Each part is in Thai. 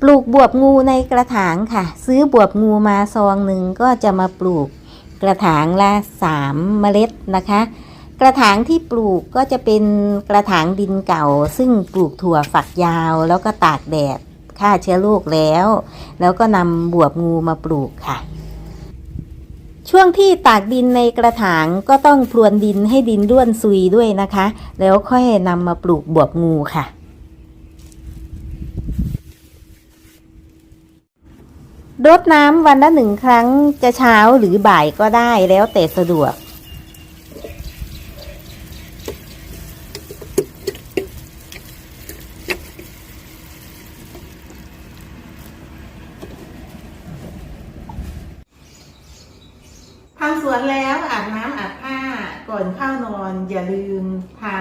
ปลูกบวบงูในกระถางค่ะ ซื้อบวบงูมาซองหนึ่งก็จะมาปลูกกระถางละสามเมล็ดนะคะ กระถางที่ปลูกก็จะเป็นกระถางดินเก่า ซึ่งปลูกถั่วฝักยาว แล้วก็ตากแดดฆ่าเชื้อโรคแล้ว แล้วก็นำบวบงูมาปลูกค่ะ ช่วงที่ตากดินในกระถางก็ต้องพรวนดินให้ดินร่วนซุยด้วยนะคะ แล้วค่อยนำมาปลูกบวบงูค่ะ รดน้ำวันละหนึ่งครั้งจะเช้าหรือบ่ายก็ได้แล้วแต่สะดวก ทำสวนแล้วอาบน้ำอาบผ้าก่อนเข้านอนอย่าลืมทา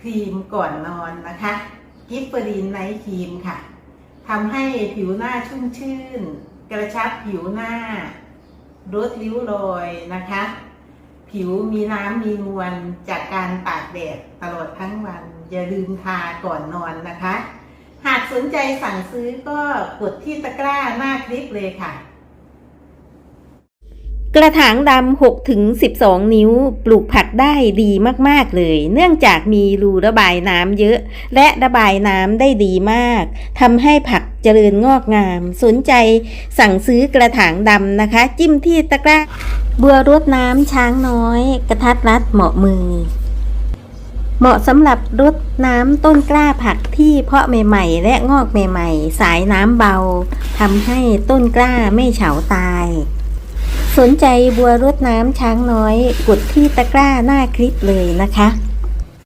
ครีมก่อนนอนนะคะ กิฟเฟอรีนไนท์ครีมค่ะ ทำให้ผิวหน้าชุ่มชื่น กระชับผิวหน้าลดริ้วรอยนะคะ ผิวมีน้ำมีนวลจากการตากแดดตลอดทั้งวัน อย่าลืมทาก่อนนอนนะคะ หากสนใจสั่งซื้อก็กดที่ตะกร้าหน้าคลิปเลยค่ะ กระถางดำ6ถึง12 นิ้วปลูกผักได้ดีมากๆเลย เนื่องจากมีรูระบายน้ำเยอะ และระบายน้ำได้ดีมากทำให้ผักเจริญงอกงาม สนใจสั่งซื้อกระถางดำนะคะ จิ้มที่ตะกร้า บัวรดน้ำช้างน้อย กระทัดรัดเหมาะมือ เหมาะสำหรับรดน้ำต้นกล้าผักที่เพาะใหม่ๆ และงอกใหม่ๆ สายน้ำเบาทำให้ต้นกล้าไม่เฉาตาย สนใจบัวรดน้ำช้างน้อย กดที่ตะกร้าหน้าคลิปเลยนะคะ